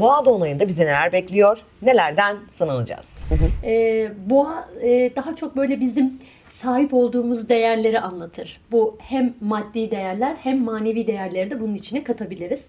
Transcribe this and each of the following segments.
Boğa dolunayında bizi neler bekliyor? Nelerden sınanacağız? Ee, boğa e, daha çok böyle bizim sahip olduğumuz değerleri anlatır. Bu hem maddi değerler hem manevi değerleri de bunun içine katabiliriz.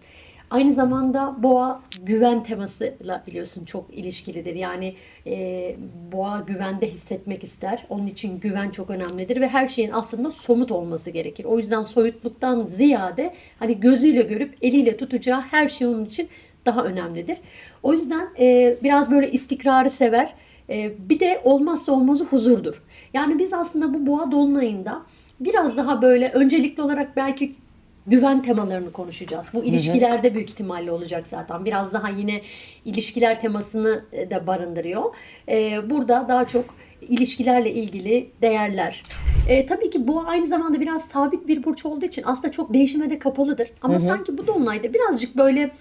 Aynı zamanda boğa güven temasıyla biliyorsun çok ilişkilidir. Yani e, boğa güvende hissetmek ister. Onun için güven çok önemlidir ve her şeyin aslında somut olması gerekir. O yüzden soyutluktan ziyade hani gözüyle görüp eliyle tutacağı her şey onun için daha önemlidir. O yüzden e, biraz böyle istikrarı sever. E, bir de olmazsa olmazı huzurdur. Yani biz aslında bu boğa dolunayında biraz daha böyle öncelikli olarak belki güven temalarını konuşacağız. Bu ilişkilerde büyük ihtimalle olacak zaten. Biraz daha yine ilişkiler temasını e, da barındırıyor. E, burada daha çok ilişkilerle ilgili değerler. E, tabii ki bu aynı zamanda biraz sabit bir burç olduğu için aslında çok değişime de kapalıdır. Ama sanki bu dolunayda birazcık böyle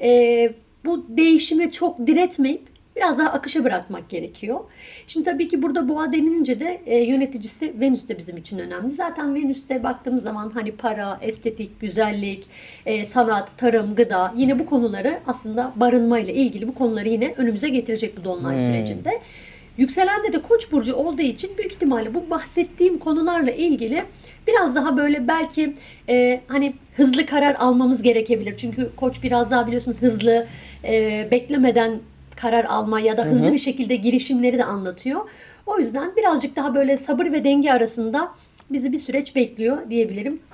e, bu değişime çok diretmeyip biraz daha akışa bırakmak gerekiyor. Şimdi tabii ki burada boğa denilince de e, yöneticisi Venüs de bizim için önemli. Zaten Venüs'te baktığımız zaman hani para, estetik, güzellik, e, sanat, tarım, gıda yine bu konuları aslında barınmayla ilgili bu konuları yine önümüze getirecek bu dolunay Hmm. sürecinde. Yükselende de Koç burcu olduğu için büyük ihtimalle bu bahsettiğim konularla ilgili biraz daha böyle belki e, hani hızlı karar almamız gerekebilir. Çünkü Koç biraz daha biliyorsun hızlı e, beklemeden karar alma ya da hızlı bir şekilde girişimleri de anlatıyor. O yüzden birazcık daha böyle sabır ve denge arasında bizi bir süreç bekliyor diyebilirim.